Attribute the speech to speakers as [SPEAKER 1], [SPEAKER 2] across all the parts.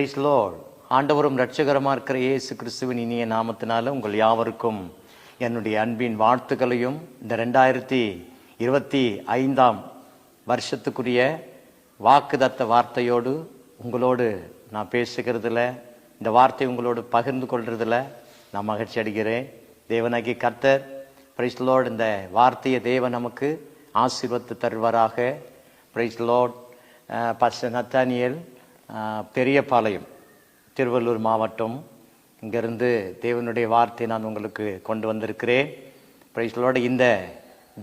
[SPEAKER 1] Price load ஆண்டவரும் ரட்சகரமாக இருக்கிற இயேசு கிறிஸ்துவின் இனிய நாமத்தினால உங்கள் யாவருக்கும் என்னுடைய அன்பின் வாழ்த்துக்களையும் இந்த ரெண்டாயிரத்தி இருபத்தி ஐந்தாம் வருஷத்துக்குரிய வாக்குதத்த வார்த்தையோடு உங்களோடு நான் பேசுகிறதுல இந்த வார்த்தை உங்களோடு பகிர்ந்து கொள்றதுல நான் மகிழ்ச்சி அடைகிறேன். தேவனாகி கர்த்தர் பிரைஸ் லோட் இந்த வார்த்தையை தேவன் நமக்கு ஆசீர்வத்து தருவாராக. பிரைஸ் லோட் பஸ் நத்தானியல் பெரியபாளையம் திருவள்ளூர் மாவட்டம். இங்கிருந்து தேவனுடைய வார்த்தை நான் உங்களுக்கு கொண்டு வந்திருக்கிறேன். பிரைஸ்லோட இந்த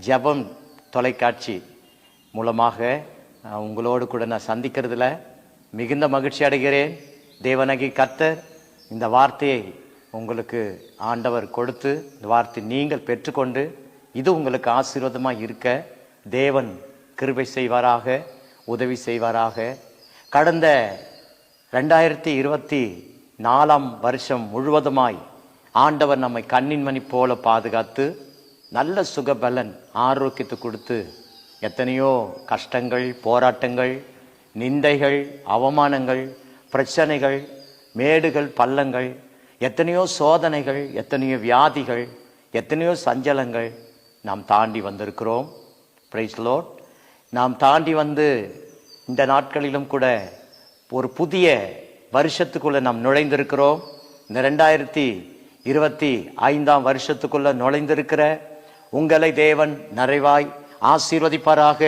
[SPEAKER 1] ஜெபம் தொலைக்காட்சி மூலமாக உங்களோடு கூட நான் சந்திக்கிறதுல மிகுந்த மகிழ்ச்சி அடைகிறேன். தேவனகி கர்த்தர் இந்த வார்த்தையை உங்களுக்கு ஆண்டவர் கொடுத்து இந்த வார்த்தை நீங்கள் பெற்றுக்கொண்டு இது உங்களுக்கு ஆசீர்வாதமாக இருக்க. தேவன் கிருபை செய்வாராக உதவி செய்வாராக. கடந்த ரெண்டாயிரத்தி இருபத்தி நாலாம் வருஷம் முழுவதுமாய் ஆண்டவர் நம்மை கண்ணின் மணி போல பாதுகாத்து நல்ல சுகபலன் ஆரோக்கியத்தை கொடுத்து எத்தனையோ கஷ்டங்கள் போராட்டங்கள் நிந்தைகள் அவமானங்கள் பிரச்சனைகள் மேடுகள் பள்ளங்கள் எத்தனையோ சோதனைகள் எத்தனையோ வியாதிகள் எத்தனையோ சஞ்சலங்கள் நாம் தாண்டி வந்திருக்கிறோம். பிரைஸ் லோட் நாம் தாண்டி வந்து இந்த நாட்களிலும் கூட ஒரு புதிய வருஷத்துக்குள்ளே நாம் நுழைந்திருக்கிறோம். இந்த ரெண்டாயிரத்தி இருபத்தி ஐந்தாம் வருஷத்துக்குள்ளே நுழைந்திருக்கிற உங்களை தேவன் நிறைவாய் ஆசீர்வதிப்பாராக.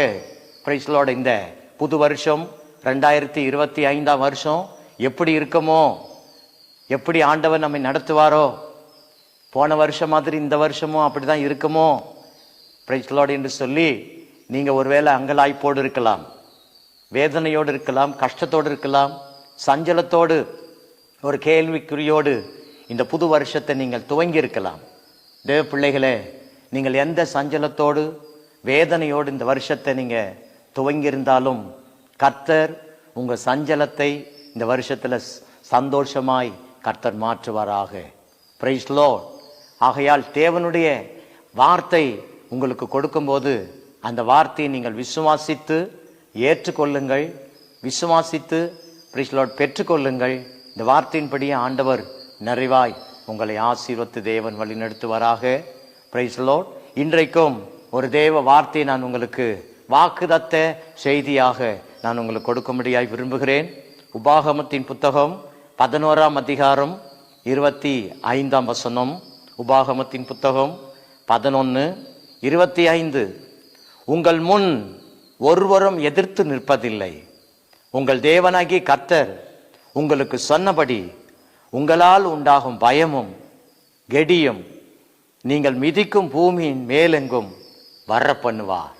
[SPEAKER 1] பிரைஸ்லோட இந்த புது வருஷம் ரெண்டாயிரத்தி இருபத்தி ஐந்தாம் வருஷம் எப்படி இருக்குமோ எப்படி ஆண்டவர் நம்மை நடத்துவாரோ போன வருஷம் மாதிரி இந்த வருஷமும் அப்படிதான் இருக்குமோ. பிரைஸ்லோடு என்று சொல்லி நீங்கள் ஒருவேளை அங்கலாய்ப்போடு இருக்கலாம். வேதனையோடு இருக்கலாம் கஷ்டத்தோடு இருக்கலாம் சஞ்சலத்தோடு ஒரு கேள்விக்குறியோடு இந்த புது வருஷத்தை நீங்கள் துவங்கி இருக்கலாம் தேவ பிள்ளைகளே நீங்கள் எந்த சஞ்சலத்தோடு வேதனையோடு இந்த வருஷத்தை நீங்கள் துவங்கி இருந்தாலும் கர்த்தர் உங்கள் சஞ்சலத்தை இந்த வருஷத்தில் சந்தோஷமாய் கர்த்தர் மாற்றுவாராக. பிரைஸ்லோ ஆகையால் தேவனுடைய வார்த்தை உங்களுக்கு கொடுக்கும்போது அந்த வார்த்தையை நீங்கள் விசுவாசித்து ஏற்றுக்கொள்ளுங்கள் விசுவாசித்து பிரைஸ் பெற்றுக்கொள்ளுங்கள். இந்த வார்த்தையின்படியே ஆண்டவர் நிறைவாய் உங்களை ஆசீர்வத்து தேவன் வழிநடத்துவாராக பிரைஸ்லோட் இன்றைக்கும் ஒரு தேவ வார்த்தையை நான் உங்களுக்கு வாக்குதத்த செய்தியாக நான் உங்களுக்கு கொடுக்கும்படியாய் விரும்புகிறேன். உபாகமத்தின் புத்தகம் பதினோராம் அதிகாரம் இருபத்தி ஐந்தாம் வசனம். உபாகமத்தின் புத்தகம் பதினொன்று இருபத்தி ஐந்து. உங்கள் முன் ஒருவரும் எதிர்த்து நிற்பதில்லை. உங்கள் தேவனாகி கர்த்தர் உங்களுக்கு சொன்னபடி உங்களால் உண்டாகும் பயமும் கெடியும் நீங்கள் மிதிக்கும் பூமியின் மேலெங்கும் வர்ற பண்ணுவார்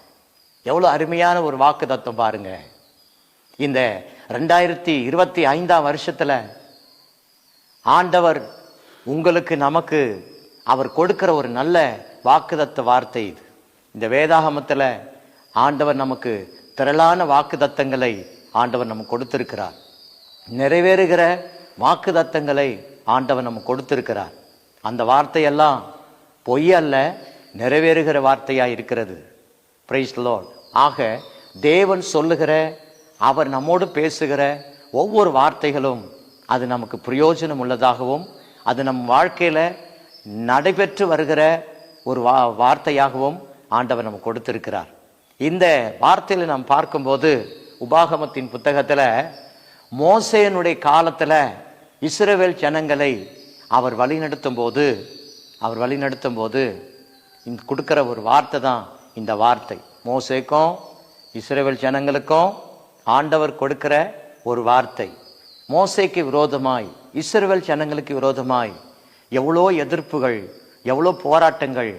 [SPEAKER 1] எவ்வளோ அருமையான ஒரு வாக்கு தத்துவம் பாருங்க. இந்த ரெண்டாயிரத்தி இருபத்தி ஐந்தாம் வருஷத்தில் ஆண்டவர் உங்களுக்கு நமக்கு அவர் கொடுக்கிற ஒரு நல்ல வாக்குதத்த வார்த்தை இது. இந்த வேதாகமத்தில் ஆண்டவர் நமக்கு திரளான வாக்குதத்தங்களை ஆண்டவர் நமக்கு கொடுத்திருக்கிறார். நிறைவேறுகிற வாக்கு தத்தங்களை ஆண்டவர் நமக்கு கொடுத்திருக்கிறார். அந்த வார்த்தையெல்லாம் பொய் அல்ல நிறைவேறுகிற வார்த்தையாக இருக்கிறது. பிரைஸ் லோன் ஆக தேவன் சொல்லுகிற அவர் நம்மோடு பேசுகிற ஒவ்வொரு வார்த்தைகளும் அது நமக்கு பிரயோஜனம் உள்ளதாகவும் அது நம் வாழ்க்கையில் நடைபெற்று வருகிற ஒரு வா வார்த்தையாகவும் ஆண்டவர் நமக்கு கொடுத்திருக்கிறார். இந்த வார்த்தையில நாம் பார்க்கும்போது உபாகமத்தின் புத்தகத்தில் மோசையனுடைய காலத்தில் இஸ்ரவேல் ஜனங்களை அவர் வழிநடத்தும் போது அவர் வழிநடத்தும் போது கொடுக்குற ஒரு வார்த்தை தான் இந்த வார்த்தை. மோசைக்கும் இஸ்ரேவேல் ஜனங்களுக்கும் ஆண்டவர் கொடுக்கிற ஒரு வார்த்தை. மோசேக்கு விரோதமாய் இஸ்ரவேல் ஜனங்களுக்கு விரோதமாய் எவ்வளோ எதிர்ப்புகள் எவ்வளோ போராட்டங்கள்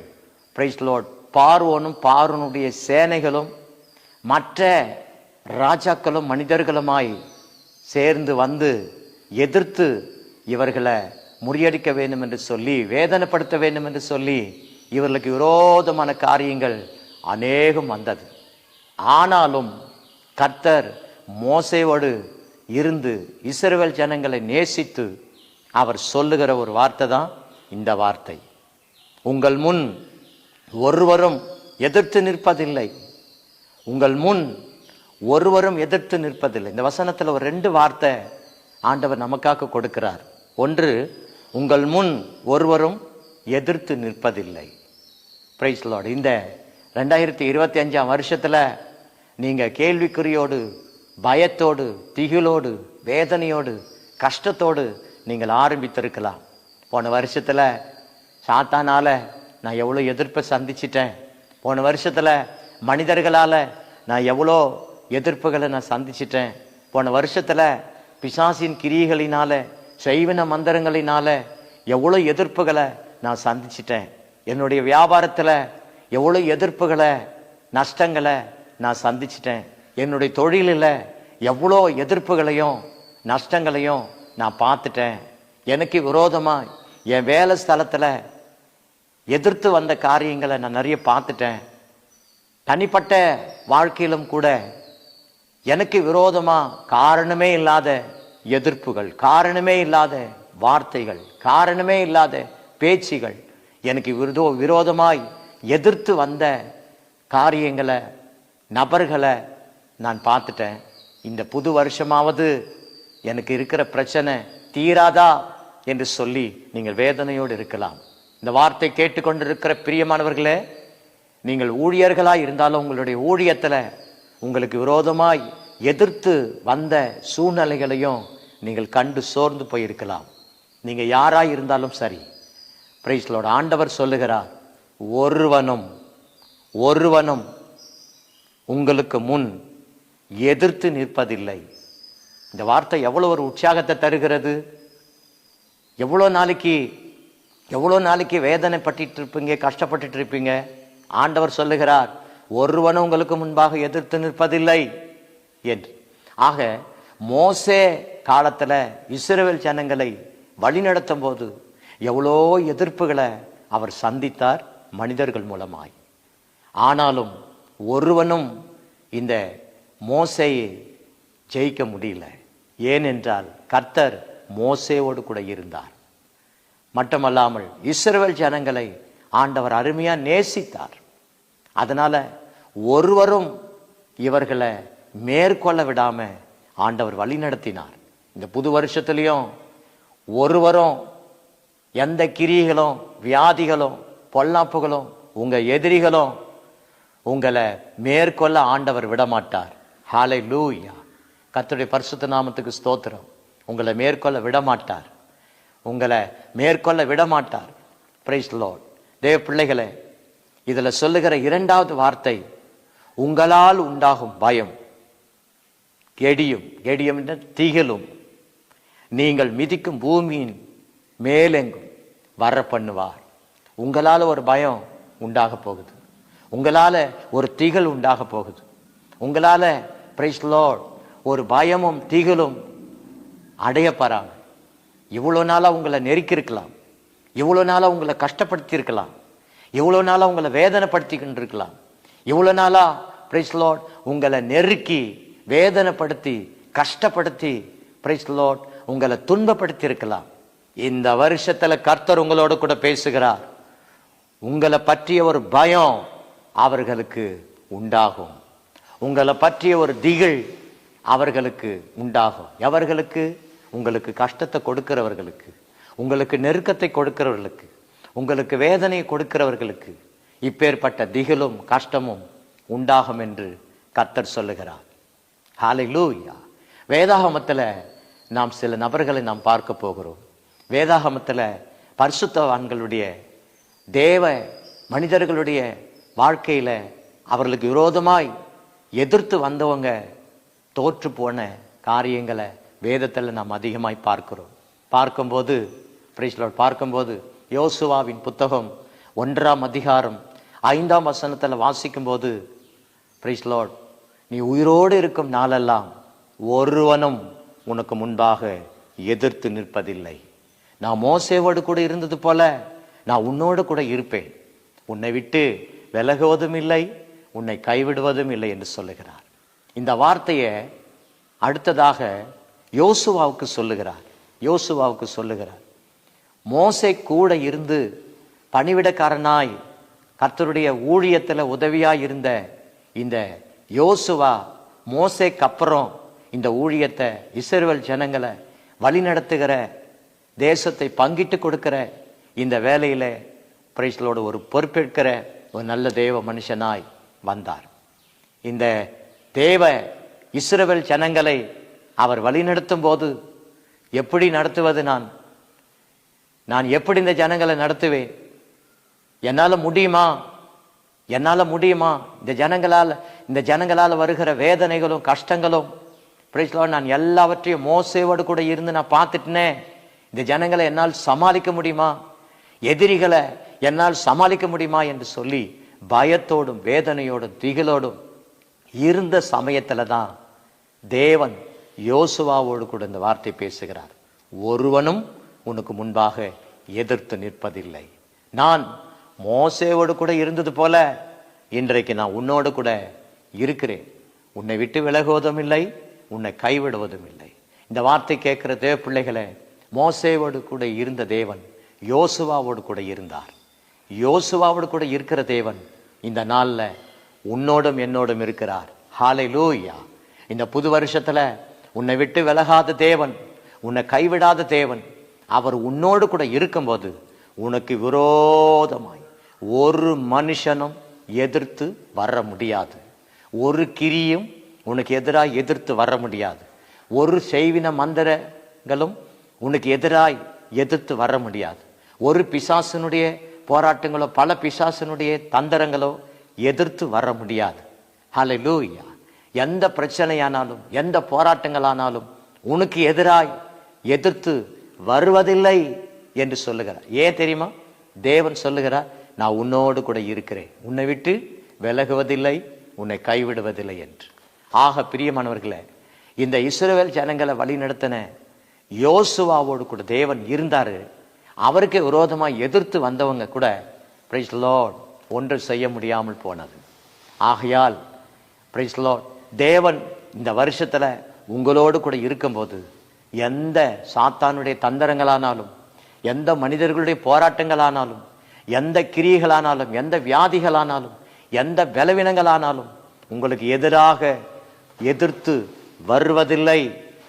[SPEAKER 1] பிரைஸ் லோட் பார்வோனும் பார்வனுடைய சேனைகளும் மற்ற ராஜாக்களும் மனிதர்களுமாய் சேர்ந்து வந்து எதிர்த்து இவர்களை முறியடிக்க வேண்டும் என்று சொல்லி வேதனைப்படுத்த வேண்டும் என்று சொல்லி இவர்களுக்கு விரோதமான காரியங்கள் அநேகம் வந்தது. ஆனாலும் கர்த்தர் மோசையோடு இருந்து இஸ்ரவேல் ஜனங்களை நேசித்து அவர் சொல்லுகிற ஒரு வார்த்தை தான் இந்த வார்த்தை. உங்கள் முன் ஒருவரும் எதிர்த்து நிற்பதில்லை. உங்கள் முன் ஒருவரும் எதிர்த்து நிற்பதில்லை. இந்த வசனத்தில் ஒரு ரெண்டு வார்த்தை ஆண்டவர் நமக்காக கொடுக்கிறார். ஒன்று உங்கள் முன் ஒருவரும் எதிர்த்து நிற்பதில்லை. பிரைஸ் லார்டு இந்த ரெண்டாயிரத்தி இருபத்தி அஞ்சாம் வருஷத்தில் நீங்கள் கேள்விக்குறியோடு பயத்தோடு திகிலோடு வேதனையோடு கஷ்டத்தோடு நீங்கள் ஆரம்பித்திருக்கலாம். போன வருஷத்தில் சாத்தானால நான் எவ்வளோ எதிர்ப்பை சந்திச்சிட்டேன். போன வருஷத்தில் மனிதர்களால் நான் எவ்வளோ எதிர்ப்புகளை நான் சந்திச்சிட்டேன். போன வருஷத்தில் பிசாசின் கிரியைகளினால் சைவன மந்திரங்களினால் எவ்வளோ எதிர்ப்புகளை நான் சந்திச்சிட்டேன். என்னுடைய வியாபாரத்தில் எவ்வளோ எதிர்ப்புகளை நஷ்டங்களை நான் சந்திச்சிட்டேன். என்னுடைய தொழிலில் எவ்வளோ எதிர்ப்புகளையும் நஷ்டங்களையும் நான் பார்த்துட்டேன். எனக்கு விரோதமாக என் வேலை ஸ்தலத்தில் எதிர்த்து வந்த காரியங்களை நான் நிறைய பார்த்துட்டேன். தனிப்பட்ட வாழ்க்கையிலும் கூட எனக்கு விரோதமாக காரணமே இல்லாத எதிர்ப்புகள் காரணமே இல்லாத வார்த்தைகள் காரணமே இல்லாத பேச்சுகள் எனக்கு விரோ விரோதமாய் எதிர்த்து வந்த காரியங்களை நபர்களை நான் பார்த்துட்டேன். இந்த புது வருஷமாவது எனக்கு இருக்கிற பிரச்சனை தீராதா என்று சொல்லி நீங்கள் வேதனையோடு இருக்கலாம். இந்த வார்த்தை கேட்டுக்கொண்டிருக்கிற பிரியமானவர்களே நீங்கள் ஊழியர்களாய் இருந்தாலும் உங்களுடைய ஊழியத்தில் உங்களுக்கு விரோதமாய் எதிர்த்து வந்த சூழ்நிலைகளையும் நீங்கள் கண்டு சோர்ந்து போயிருக்கலாம். நீங்கள் யாராக இருந்தாலும் சரி. பிரைஸ்லோட ஆண்டவர் சொல்லுகிறார் ஒருவனும் ஒருவனும் உங்களுக்கு முன் எதிர்த்து நிற்பதில்லை. இந்த வார்த்தை எவ்வளோ ஒரு உற்சாகத்தை தருகிறது. எவ்வளோ நாளைக்கு எவ்வளோ நாளைக்கு வேதனைப்பட்டுட்டு இருப்பீங்க கஷ்டப்பட்டுட்டு இருப்பீங்க ஆண்டவர் சொல்லுகிறார் ஒருவனும் உங்களுக்கு முன்பாக எதிர்த்து நிற்பதில்லை என்று. ஆக மோசே காலத்தில் இஸ்ரேல் ஜனங்களை வழிநடத்தும் போது எவ்வளோ எதிர்ப்புகளை அவர் சந்தித்தார் மனிதர்கள் மூலமாய். ஆனாலும் ஒருவனும் இந்த மோசையை ஜெயிக்க முடியல. ஏனென்றால் கர்த்தர் மோசேவோடு கூட இருந்தார். மட்டுமல்லாமல் இஸ்ரவேல் ஜனங்களை ஆண்டவர் அருமையாக நேசித்தார். அதனால் ஒருவரும் இவர்களை மேற்கொள்ள விடாமல் ஆண்டவர் வழி நடத்தினார். இந்த புது வருஷத்துலேயும் ஒருவரும் எந்த கிரிகளும் வியாதிகளும் பொல்லாப்புகளும் உங்கள் எதிரிகளும் உங்களை மேற்கொள்ள ஆண்டவர் விடமாட்டார். ஹாலை லூயா கத்துடைய பரிசுத்த நாமத்துக்கு ஸ்தோத்திரம். உங்களை மேற்கொள்ள விடமாட்டார். உங்களை மேற்கொள்ள விடமாட்டார். பிரைஸ் லோட் தேவ பிள்ளைகளே இதில் சொல்லுகிற இரண்டாவது வார்த்தை உங்களால் உண்டாகும் பயம். கெடியும். கெடியும் என்ற திகிலும். நீங்கள் மிதிக்கும் பூமியின் மேலெங்கும் வர பண்ணுவார். உங்களால் ஒரு பயம் உண்டாக போகுது. உங்களால் ஒரு திகழ் உண்டாக போகுது. உங்களால் பிரைஸ் லோட் ஒரு பயமும் திகிலும் அடையப்பறாங்க இவ்வளோ நாளாக உங்களை நெருக்கியிருக்கலாம். இவ்வளோ நாளாக உங்களை கஷ்டப்படுத்தியிருக்கலாம். இவ்வளோ நாளாக உங்களை வேதனைப்படுத்திக்கிட்டு இருக்கலாம் இவ்வளோ நாளாக பிரைஸ் லோட் உங்களை நெருக்கி வேதனைப்படுத்தி கஷ்டப்படுத்தி பிரைஸ் லோட் உங்களை துன்பப்படுத்தியிருக்கலாம். இந்த வருஷத்தில் கர்த்தர் உங்களோட கூட பேசுகிறார். உங்களை பற்றிய ஒரு பயம் அவர்களுக்கு உண்டாகும். உங்களை பற்றிய ஒரு திகில் அவர்களுக்கு உண்டாகும். எவர்களுக்கு? உங்களுக்கு கஷ்டத்தை கொடுக்கிறவர்களுக்கு உங்களுக்கு நெருக்கத்தை கொடுக்கிறவர்களுக்கு உங்களுக்கு வேதனையை கொடுக்கிறவர்களுக்கு இப்பேற்பட்ட திகிலும் கஷ்டமும் உண்டாகும் என்று கர்த்தர் சொல்லுகிறார். ஹாலை லூயா வேதாகமத்தில் நாம் சில நபர்களை நாம் பார்க்க போகிறோம். வேதாகமத்தில் பரிசுத்தவான்களுடைய தேவ மனிதர்களுடைய வாழ்க்கையில் அவர்களுக்கு விரோதமாய் எதிர்த்து வந்தவங்க தோற்று போன காரியங்களை வேதத்தில் நாம் அதிகமாய் பார்க்கிறோம். பார்க்கும்போது praise பார்க்கும்போது யோசுவாவின் புத்தகம் ஒன்றாம் அதிகாரம் ஐந்தாம் வசனத்தில் வாசிக்கும்போது பிரைஸ் நீ உயிரோடு இருக்கும் நாளெல்லாம் ஒருவனும் உனக்கு முன்பாக எதிர்த்து நிற்பதில்லை. நான் மோசேவோடு கூட இருந்தது போல நான் உன்னோடு கூட இருப்பேன். உன்னை விட்டு விலகுவதும் இல்லை உன்னை கைவிடுவதும் இல்லை என்று சொல்லுகிறார். இந்த வார்த்தையை அடுத்ததாக யோசுவாவுக்கு சொல்லுகிறார். யோசுவாவுக்கு சொல்லுகிறார். மோசை கூட இருந்து பணிவிடக்காரனாய் கர்த்தருடைய ஊழியத்தில் உதவியாக இருந்த இந்த யோசுவா மோசைக்கு அப்புறம் இந்த ஊழியத்தை இஸ்ரவேல் ஜனங்களை வழி நடத்துகிற தேசத்தை பங்கிட்டு கொடுக்கிற இந்த வேலையில் பிரைஸ்லோட ஒரு பொறுப்பேற்கிற ஒரு நல்ல தேவ மனுஷனாய் வந்தார். இந்த தேவ இஸ்ரவேல் ஜனங்களை அவர் வழிநடத்தும் போது எப்படி நடத்துவது நான்? நான் எப்படி இந்த ஜனங்களை நடத்துவேன்? என்னால் முடியுமா? என்னால் முடியுமா? இந்த ஜனங்களால் இந்த ஜனங்களால் வருகிற வேதனைகளும் கஷ்டங்களும் நான் எல்லாவற்றையும் மோசேவோடு கூட இருந்து நான் பார்த்துட்டேனே. இந்த ஜனங்களை என்னால் சமாளிக்க முடியுமா? எதிரிகளை என்னால் சமாளிக்க முடியுமா என்று சொல்லி பயத்தோடும் வேதனையோடும் திகிலோடும் இருந்த சமயத்தில் தான் தேவன் யோசுவாவோடு கூட இந்த வார்த்தை பேசுகிறார். ஒருவனும் உனக்கு முன்பாக எதிர்த்து நிற்பதில்லை. நான் மோசேவோடு கூட இருந்தது போல இன்றைக்கு நான் உன்னோடு கூட இருக்கிறேன். உன்னை விட்டு விலகுவதும் இல்லை உன்னை கைவிடுவதும் இல்லை. இந்த வார்த்தை கேட்கிற தேவ பிள்ளைகளை மோசேவோடு கூட இருந்த தேவன் யோசுவாவோடு கூட இருந்தார். யோசுவாவோடு கூட இருக்கிற தேவன் இந்த நாள்ல உன்னோடும் என்னோடும் இருக்கிறார். ஹாலை லூயா இந்த புது வருஷத்துல உன்னை விட்டு விலகாத தேவன் உன்னை கைவிடாத தேவன் அவர் உன்னோடு கூட இருக்கும்போது உனக்கு விரோதமாய் ஒரு மனுஷனும் எதிர்த்து வர முடியாது. ஒரு கிரியும் உனக்கு எதிராக எதிர்த்து வர முடியாது. ஒரு செய்வின மந்திரங்களும் உனக்கு எதிராய் எதிர்த்து வர முடியாது. ஒரு பிசாசனுடைய போராட்டங்களோ பல பிசாசனுடைய தந்திரங்களோ எதிர்த்து வர முடியாது. ஹalleluya எந்த பிரச்சனையானாலும் எந்த போராட்டங்களானாலும் உனக்கு எதிராய் எதிர்த்து வருவதில்லை என்று சொல்லுகிறார். ஏன் தெரியுமா? தேவன் சொல்லுகிறார் நான் உன்னோடு கூட இருக்கிறேன். உன்னை விட்டு விலகுவதில்லை உன்னை கைவிடுவதில்லை என்று. ஆக பிரியமானவர்களே இந்த இஸ்ரேல் ஜனங்களை வழிநடத்தின யோசுவாவோடு கூட தேவன் இருந்தாரு. அவருக்கு விரோதமாக எதிர்த்து வந்தவங்க கூட பிரைஸ் லோட் ஒன்று செய்ய முடியாமல் போனது. ஆகையால் பிரைஸ் லோட் தேவன் இந்த வருஷத்துல உங்களோடு கூட இருக்கும்போது எந்த சாத்தானுடைய தந்திரங்களானாலும் எந்த மனிதர்களுடைய போராட்டங்களானாலும் எந்த கிரியைகளானாலும் எந்த வியாதிகளானாலும் எந்த பலவீனங்களானாலும் உங்களுக்கு எதிராக எதிர்த்து வருவதில்லை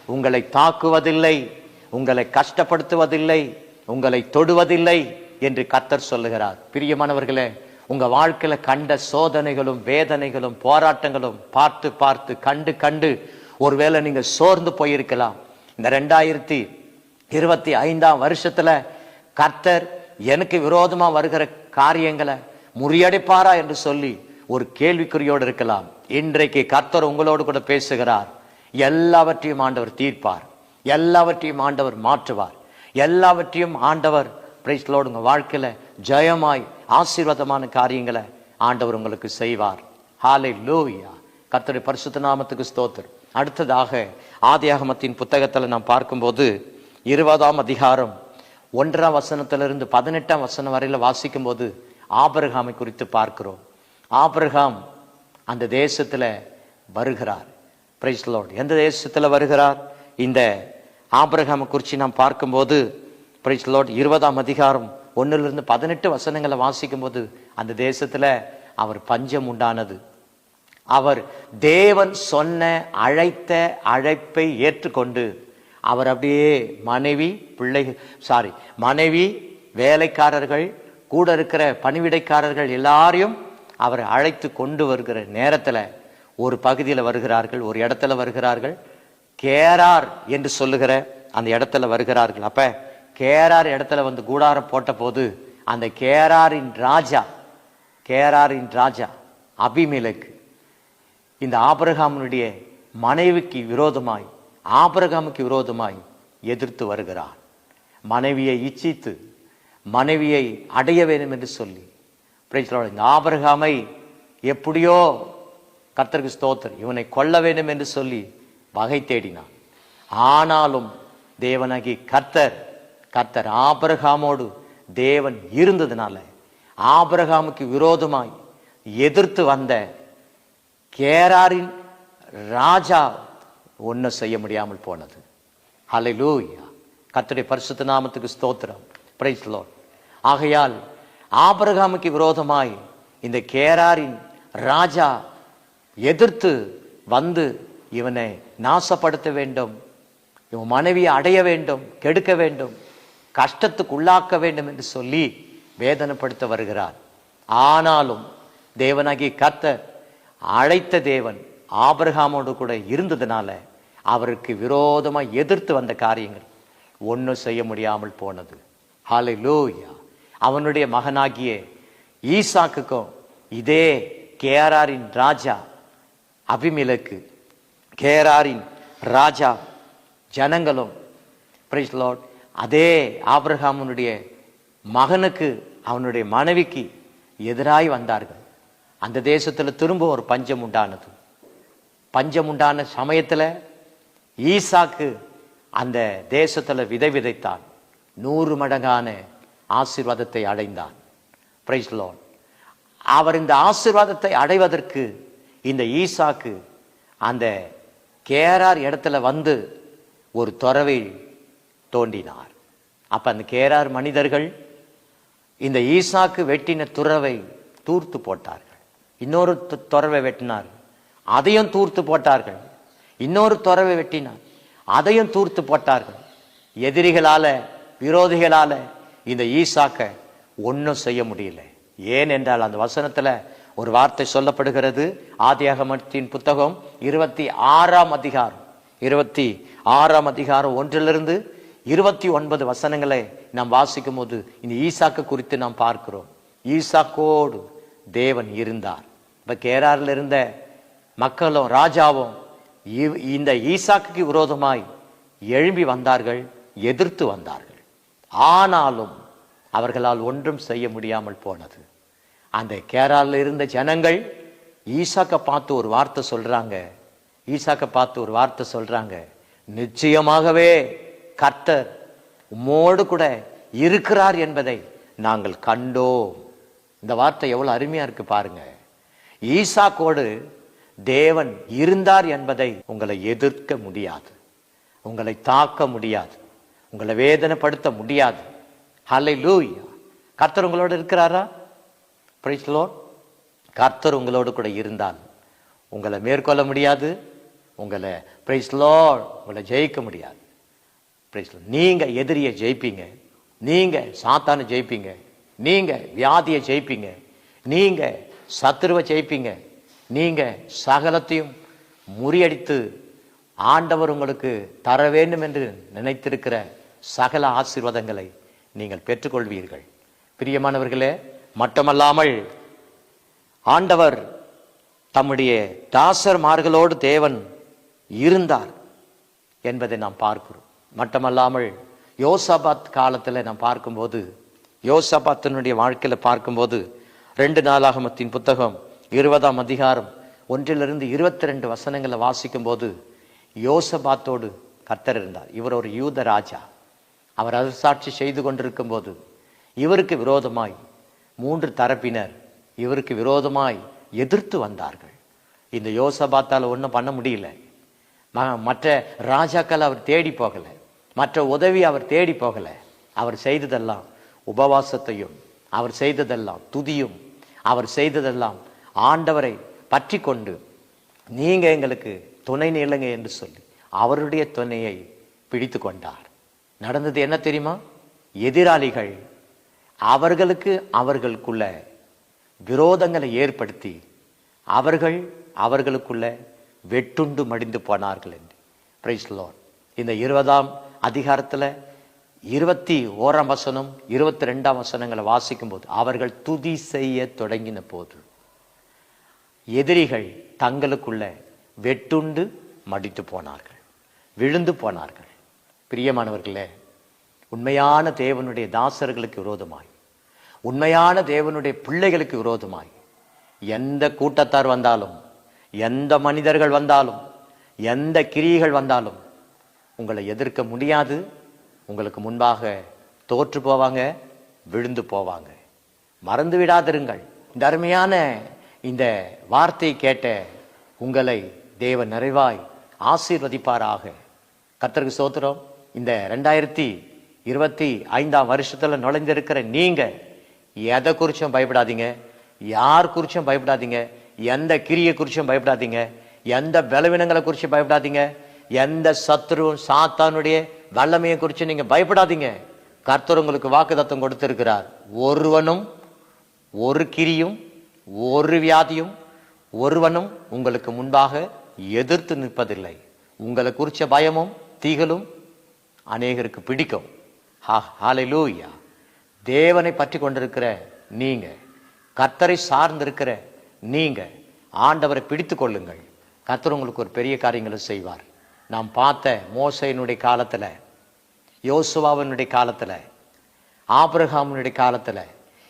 [SPEAKER 1] உங்களை தாக்குவதில்லை உங்களை கஷ்டப்படுத்துவதில்லை உங்களை தொடுவதில்லை என்று கத்தர் சொல்லுகிறார். பிரியமானவர்களே உங்க வாழ்க்கையில கண்ட சோதனைகளும் வேதனைகளும் போராட்டங்களும் பார்த்து பார்த்து கண்டு கண்டு ஒருவேளை நீங்க சோர்ந்து போயிருக்கலாம். இந்த ரெண்டாயிரத்தி இருபத்தி ஐந்தாம் வருஷத்துல கர்த்தர் எனக்கு விரோதமா வருகிற காரியங்களை முறியடிப்பாரா என்று சொல்லி ஒரு கேள்விக்குறியோடு இருக்கலாம். இன்றைக்கு கர்த்தர் உங்களோடு கூட பேசுகிறார். எல்லாவற்றையும் ஆண்டவர் தீர்ப்பார். எல்லாவற்றையும் ஆண்டவர் மாற்றுவார். எல்லாவற்றையும் ஆண்டவர் பிரைஸ்லோடு உங்க வாழ்க்கையில ஜெயமாய் ஆசீர்வாதமான காரியங்களை ஆண்டவர் உங்களுக்கு செய்வார். ஹாலை லோவியா கர்த்தருடைய பரிசுத்த நாமத்துக்கு ஸ்தோத்தர் அடுத்ததாக ஆதியாகமத்தின் புத்தகத்தில் நாம் பார்க்கும்போது இருபதாம் அதிகாரம் ஒன்றாம் வசனத்திலிருந்து பதினெட்டாம் வசனம் வரையில் வாசிக்கும் போது ஆபிரகாமை குறித்து பார்க்கிறோம். ஆபிரகாம் அந்த தேசத்தில் வருகிறார். பிரைஸ்லோட் எந்த தேசத்தில் வருகிறார்? இந்த ஆபிரகாமை குறித்து நாம் பார்க்கும்போது பிரைஸ்லோட் இருபதாம் அதிகாரம் ஒன்றிலிருந்து பதினெட்டு வசனங்களை வாசிக்கும் போது அந்த தேசத்துல அவர் பஞ்சம் உண்டானது. அவர் தேவன் சொன்ன அழைத்த அழைப்பை ஏற்றுக்கொண்டு அவர் அப்படியே மனைவி பிள்ளைகள் சாரி மனைவி வேலைக்காரர்கள் கூட இருக்கிற பணிவிடைக்காரர்கள் எல்லாரையும் அவர் அழைத்து கொண்டு வருகிற நேரத்தில் ஒரு பகுதியில் வருகிறார்கள் ஒரு இடத்துல வருகிறார்கள். கேரார் என்று சொல்லுகிற அந்த இடத்துல வருகிறார்கள். அப்போ கேரார் இடத்துல வந்து கூடாரம் போட்ட போது அந்த கேராரின் ராஜா கேராரின் ராஜா அபிமேலுக்கு இந்த ஆபரகாமனுடைய மனைவிக்கு விரோதமாய் ஆபரகாமுக்கு விரோதமாய் எதிர்த்து வருகிறார். மனைவியை இச்சித்து மனைவியை அடைய வேண்டும் என்று சொல்லி. இந்த ஆபிரகாமை எப்படியோ கர்த்தருக்கு ஸ்தோத்தர் இவனை கொல்ல வேண்டும் என்று சொல்லி வகை தேடினான். ஆனாலும் தேவனாகி கர்த்தர் கர்த்தர் ஆபரகாமோடு தேவன் இருந்ததுனால ஆபரகாமுக்கு விரோதமாய் எதிர்த்து வந்த கேராரின் ராஜா ஒன்றும் செய்ய முடியாமல் போனது. ஹலை லூயா கத்துடைய பரிசுத்த நாமத்துக்கு ஸ்தோத்திரம். பிரைஸ் லார்ட் ஆகையால் ஆபரகாமுக்கு விரோதமாய் இந்த கேராரின் ராஜா எதிர்த்து வந்து இவனை நாசப்படுத்த வேண்டும். இவன் மனைவியை அடைய வேண்டும் கெடுக்க வேண்டும். கஷ்டத்துக்கு உள்ளாக்க வேண்டும் என்று சொல்லி வேதனைப்படுத்த வருகிறார். ஆனாலும் தேவனாகி கத்த அழைத்த தேவன் ஆபிரகாமோடு கூட இருந்ததுனால அவருக்கு விரோதமாக எதிர்த்து வந்த காரியங்கள் ஒன்றும் செய்ய முடியாமல் போனது. ஹாலை லூயா அவனுடைய மகனாகிய ஈசாக்குக்கும் இதே கேராரின் ராஜா அபிமிலக்கு கேராரின் ராஜா ஜனங்களும் பிரைஸ் லார்ட் அதே ஆபிரகாமனுடைய மகனுக்கு அவனுடைய மனைவிக்கு எதிராய் வந்தார்கள். அந்த தேசத்தில் திரும்ப ஒரு பஞ்சம் உண்டானது. பஞ்சம் உண்டான சமயத்தில் ஈசாக்கு அந்த தேசத்தில் விதை விதைத்தான். நூறு மடங்கான ஆசீர்வாதத்தை அடைந்தான். பிரைஸ் லோன் அவர் இந்த ஆசீர்வாதத்தை அடைவதற்கு இந்த ஈசாக்கு அந்த கேரார் இடத்துல வந்து ஒரு துறவை தோண்டினார் அப்ப அந்த கேரார் மனிதர்கள் இந்த ஈசாக்கு வெட்டின துறவை தூர்த்து போட்டார்கள். இன்னொரு துறவை வெட்டினார். அதையும் தூர்த்து போட்டார்கள். இன்னொரு துறவை வெட்டினார். அதையும் தூர்த்து போட்டார்கள். எதிரிகளால விரோதிகளால இந்த ஈசாக்க ஒன்றும் செய்ய முடியல. ஏன் என்றால் அந்த வசனத்துல ஒரு வார்த்தை சொல்லப்படுகிறது. ஆதியாகமத்தின் புத்தகம் இருபத்தி ஆறாம் அதிகாரம். இருபத்தி ஆறாம் அதிகாரம் ஒன்றிலிருந்து இருபத்தி ஒன்பது வசனங்களை நாம் வாசிக்கும் போது இந்த ஈசாக்கு குறித்து நாம் பார்க்கிறோம். ஈசாக்கோடு தேவன் இருந்தார். இப்போ கேராரில் இருந்த மக்களும் ராஜாவும் இவ்- இந்த ஈசாக்கு விரோதமாய் எழும்பி வந்தார்கள் எதிர்த்து வந்தார்கள். ஆனாலும் அவர்களால் ஒன்றும் செய்ய முடியாமல் போனது. அந்த கேரால இருந்த ஜனங்கள் ஈசாக்க பார்த்து ஒரு வார்த்தை சொல்றாங்க. ஈசாக்க பார்த்து ஒரு வார்த்தை சொல்றாங்க. நிச்சயமாகவே கர்த்தர் உம்மோடு கூட இருக்கிறார் என்பதை நாங்கள் கண்டோம். இந்த வார்த்தை எவ்வளோ அருமையாக இருக்கு பாருங்க. ஈசாக்கோடு தேவன் இருந்தார் என்பதை உங்களை எதிர்க்க முடியாது. உங்களை தாக்க முடியாது. உங்களை வேதனைப்படுத்த முடியாது. ஹலை லூயா கர்த்தர் உங்களோட இருக்கிறாரா? பிரைஸ் கர்த்தர் உங்களோடு கூட இருந்தால் உங்களை மேற்கொள்ள முடியாது. உங்களை பிரைஸ்லோ உங்களை ஜெயிக்க முடியாது. பிரைஸ் நீங்க எதிரியை ஜெயிப்பீங்க. நீங்க சாத்தானை ஜெயிப்பீங்க. நீங்க வியாதியை ஜெயிப்பீங்க. நீங்க சத்துருவை ஜெயிப்பீங்க. நீங்க சகலத்தையும் முறியடித்து ஆண்டவர் உங்களுக்கு தர வேண்டும் என்று நினைத்திருக்கிற சகல ஆசீர்வாதங்களை நீங்கள் பெற்றுக்கொள்வீர்கள். பிரியமானவர்களே மட்டுமல்லாமல் ஆண்டவர் தம்முடைய தாசர்மார்களோடு தேவன் இருந்தார் என்பதை நாம் பார்க்கிறோம். மட்டுமல்லாமல் யோசபாத் காலத்தில் நாம் பார்க்கும்போது யோசபாத்தினுடைய வாழ்க்கையில் பார்க்கும்போது ரெண்டு நாளாகமத்தின் புத்தகம் இருபதாம் அதிகாரம் ஒன்றிலிருந்து இருபத்தி ரெண்டு வசனங்களை வாசிக்கும் போது யோசபாத்தோடு கர்த்தர் இருந்தார். இவர் ஒரு யூத ராஜா. அவர் அரசாட்சி செய்து கொண்டிருக்கும் போது இவருக்கு விரோதமாய் மூன்று தரப்பினர் இவருக்கு விரோதமாய் எதிர்த்து வந்தார்கள். இந்த யோசபாத்தால ஒன்றும் பண்ண முடியல. ம- மற்ற ராஜாக்கள் அவர் தேடி போகலை. மற்ற உதவி அவர் தேடி போகலை. அவர் செய்ததெல்லாம் உபவாசத்தையும் அவர் செய்ததெல்லாம் துதியும் அவர் செய்ததெல்லாம் ஆண்டவரை பற்றி கொண்டு நீங்கள் எங்களுக்கு துணை நிலங்க என்று சொல்லி அவருடைய துணையை பிடித்து கொண்டார். நடந்தது என்ன தெரியுமா? எதிராளிகள் அவர்களுக்கு அவர்களுக்குள்ள விரோதங்களை ஏற்படுத்தி அவர்கள் அவர்களுக்குள்ள வெட்டுண்டு மடிந்து போனார்கள் என்று. பிரைஸ் லார்ட் இந்த இருபதாம் அதிகாரத்துல இருபத்தி ஓராம் வசனம் இருபத்தி ரெண்டாம் வசனங்களை வாசிக்கும் போது அவர்கள் துதி செய்ய தொடங்கின போது எதிரிகள் தங்களுக்குள்ள வெட்டுண்டு மடித்து போனார்கள் விழுந்து போனார்கள். பிரியமானவர்களே உண்மையான தேவனுடைய தாசர்களுக்கு விரோதமாய் உண்மையான தேவனுடைய பிள்ளைகளுக்கு விரோதமாய் எந்த கூட்டத்தார் வந்தாலும் எந்த மனிதர்கள் வந்தாலும் எந்த கிரியைகள் வந்தாலும் உங்களை எதிர்க்க முடியாது. உங்களுக்கு முன்பாக தோற்று போவாங்க விழுந்து போவாங்க. மறந்து விடாதிருங்கள். இந்த அருமையான இந்த வார்த்தையை கேட்ட உங்களை தேவ நிறைவாய் ஆசீர்வதிப்பாராக. கத்தருக்கு சோத்திரம் இந்த ரெண்டாயிரத்தி இருபத்தி ஐந்தாம் வருஷத்தில் நுழைந்திருக்கிற நீங்கள் எதை குறிச்சும் பயப்படாதீங்க. யார் குறிச்சும் பயப்படாதீங்க. எந்த கிரியை குறிச்சும் பயப்படாதீங்க. எந்த பலவீனங்களை குறித்து பயப்படாதீங்க. எந்த சத்ருவும் சாத்தானுடைய வல்லமையை குறித்து நீங்கள் பயப்படாதீங்க. கர்த்தர் உங்களுக்கு வாக்குதத்தம் கொடுத்திருக்கிறார். ஒருவனும் ஒரு கிரியும் ஒரு வியாதியும் ஒருவனும் உங்களுக்கு முன்பாக எதிர்த்து நிற்பதில்லை. உங்களை குறித்த பயமும் தீகளும் அநேகருக்கு பிடிக்கும். ஹalleluya. தேவனை பற்றி கொண்டிருக்கிற நீங்க கர்த்தரை சார்ந்திருக்கிற நீங்க ஆண்டவரை பிடித்து கொள்ளுங்கள். கர்த்தர் உங்களுக்கு ஒரு பெரிய காரியங்களை செய்வார். நாம் பார்த்த மோசையினுடைய காலத்தில் யோசுவாவினுடைய காலத்தில் ஆப்ரஹாமினுடைய காலத்தில்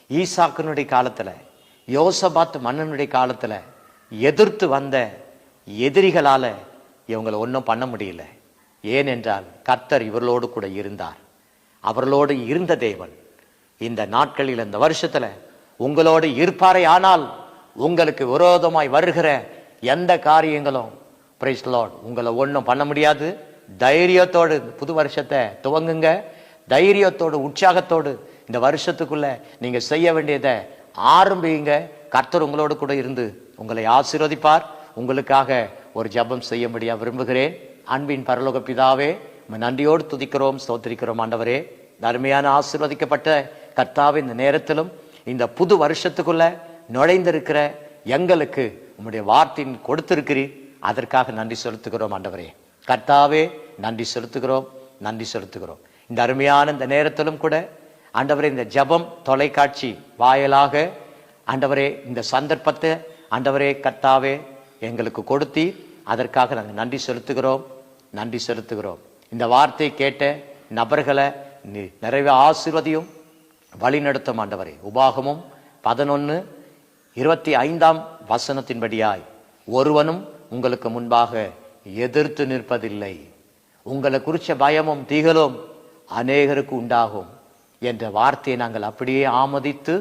[SPEAKER 1] ஈசாக்கினுடைய காலத்தில் யோசபாத் மன்னனுடைய காலத்தில் எதிர்த்து வந்த எதிரிகளால் இவங்களை ஒன்றும் பண்ண முடியல. ஏனென்றால் கர்த்தர் இவர்களோடு கூட இருந்தார். அவர்களோடு இருந்த தேவன் இந்த நாட்களில் இந்த வருஷத்தில் உங்களோடு இருப்பாரே ஆனால் உங்களுக்கு விரோதமாய் வருகிற எந்த காரியங்களும் பிரைஸ் லார்ட் உங்களை ஒன்றும் பண்ண முடியாது. தைரியத்தோடு புது வருஷத்தை துவங்குங்க. தைரியத்தோடு உற்சாகத்தோடு இந்த வருஷத்துக்குள்ளே நீங்கள் செய்ய வேண்டியதை ஆரம்பிங்க. கர்த்தர் உங்களோடு கூட இருந்து உங்களை ஆசீர்வதிப்பார். உங்களுக்காக ஒரு ஜெபம் செய்யும்படியா விரும்புகிறேன். அன்பின் பரலோக பிதாவே நன்றியோடு துதிக்கிறோம் ஸ்தோத்திரிக்கிறோம் ஆண்டவரே. தருமையான அருமையான ஆசீர்வதிக்கப்பட்ட கர்த்தாவே இந்த நேரத்திலும் இந்த புது வருஷத்துக்குள்ள நுழைந்திருக்கிற எங்களுக்கு உங்களுடைய வார்த்தையின் கொடுத்திருக்கிறீர். அதற்காக நன்றி செலுத்துகிறோம் ஆண்டவரே. கர்த்தாவே நன்றி செலுத்துகிறோம் நன்றி செலுத்துகிறோம். இந்த அருமையான இந்த நேரத்திலும் கூட ஆண்டவரே இந்த ஜெபம் தொலைக்காட்சி வாயிலாக ஆண்டவரே இந்த சந்தர்ப்பத்தை ஆண்டவரே கர்த்தாவே எங்களுக்கு கொடுத்தி அதற்காக நாங்கள் நன்றி செலுத்துகிறோம் நன்றி செலுத்துகிறோம். இந்த வார்த்தை கேட்ட நபர்களை நீ நிறைவே ஆசீர்வதியும் வழிநடத்தும் ஆண்டவரே. உபாகமும் பதினொன்று இருபத்தி ஐந்தாம் வசனத்தின்படியாய் ஒருவனும் உங்களுக்கு முன்பாக எதிர்த்து நிற்பதில்லை. உங்களை குறித்த பயமும் திகழும். அநேகருக்கு உண்டாகும் என்ற வார்த்தையை நாங்கள் அப்படியே ஆமதித்து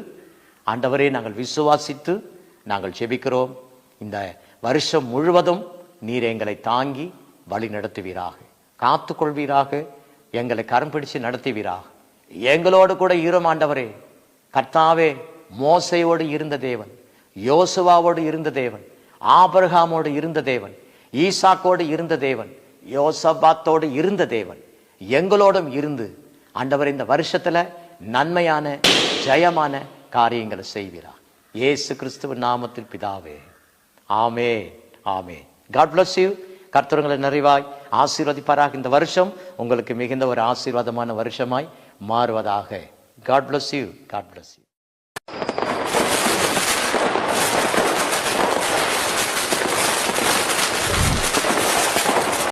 [SPEAKER 1] ஆண்டவரே நாங்கள் விசுவாசித்து நாங்கள் செபிக்கிறோம் இந்த வருஷம் முழுவதும் நீர் எங்களை தாங்கி வழி நடத்துவீராக. காத்து கொள்வீராக. எங்களை கரம் பிடிச்சு நடத்துவீராக. எங்களோடு கூட ஈரம் ஆண்டவரே. கர்த்தாவே மோசையோடு இருந்த தேவன் யோசுவாவோடு இருந்த தேவன் ஆபரகாமோடு இருந்த தேவன் ஈசாக்கோடு இருந்த தேவன் யோசபாத்தோடு இருந்த தேவன் எங்களோடும் இருந்து ஆண்டவர் இந்த வருஷத்துல நன்மையான ஜெயமான காரியங்களை செய்கிறார் இயேசு கிறிஸ்துவின் நாமத்தில் பிதாவே. ஆமே ஆமே காட் பிளஸ் யூ கர்த்தருங்களை நிறைவாய் ஆசீர்வதிப்பாராக. இந்த வருஷம் உங்களுக்கு மிகுந்த ஒரு ஆசீர்வாதமான வருஷமாய் மாறுவதாக. God bless you God bless you